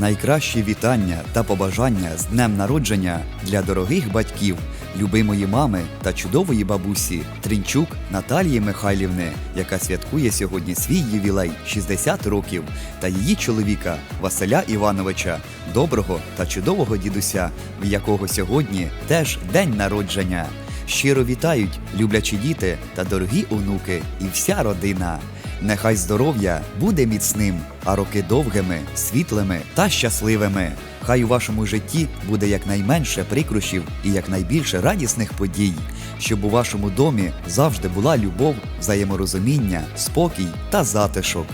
Найкращі вітання та побажання з днем народження для дорогих батьків, любимої мами та чудової бабусі Тринчук Наталії Михайлівни, яка святкує сьогодні свій ювілей 60 років, та її чоловіка Василя Івановича, доброго та чудового дідуся, в якого сьогодні теж день народження. Щиро вітають люблячі діти та дорогі онуки і вся родина. Нехай здоров'я буде міцним, а роки довгими, світлими та щасливими. Хай у вашому житті буде якнайменше прикрощів і якнайбільше радісних подій, щоб у вашому домі завжди була любов, взаєморозуміння, спокій та затишок.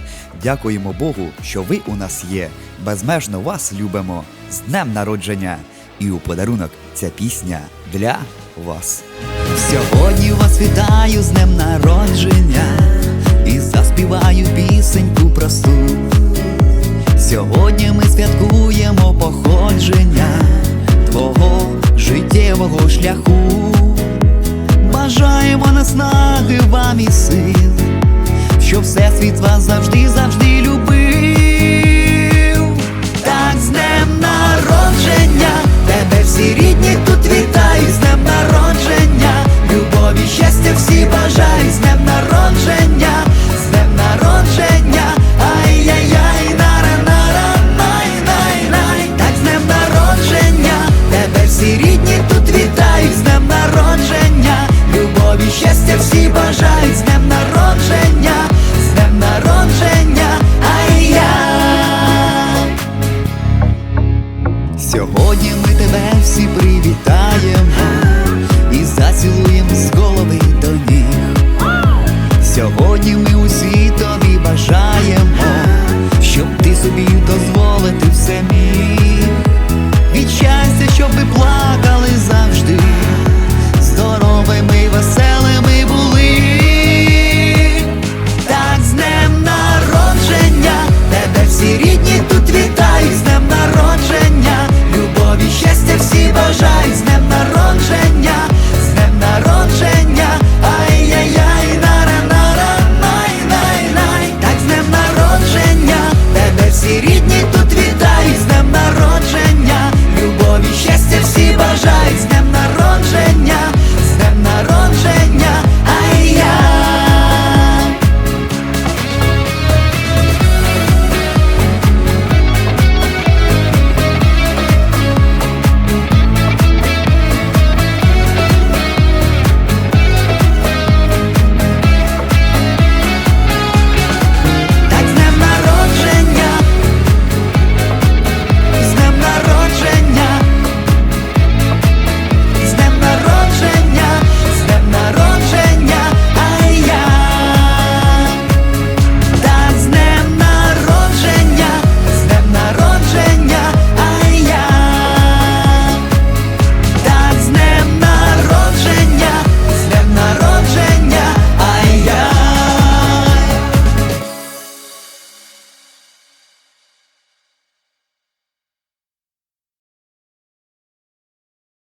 Дякуємо Богу, що ви у нас є. Безмежно вас любимо. З днем народження! І у подарунок ця пісня для вас. Сьогодні вас вітаю з днем народження заспіваю пісеньку просту. Сьогодні ми святкуємо походження твого життєвого шляху. Бажаємо наснаги вам і сил, що всесвіт вас завжди, завжди. Сьогодні ми тебе всі привітаємо. І зацілуємо з голови до ніг.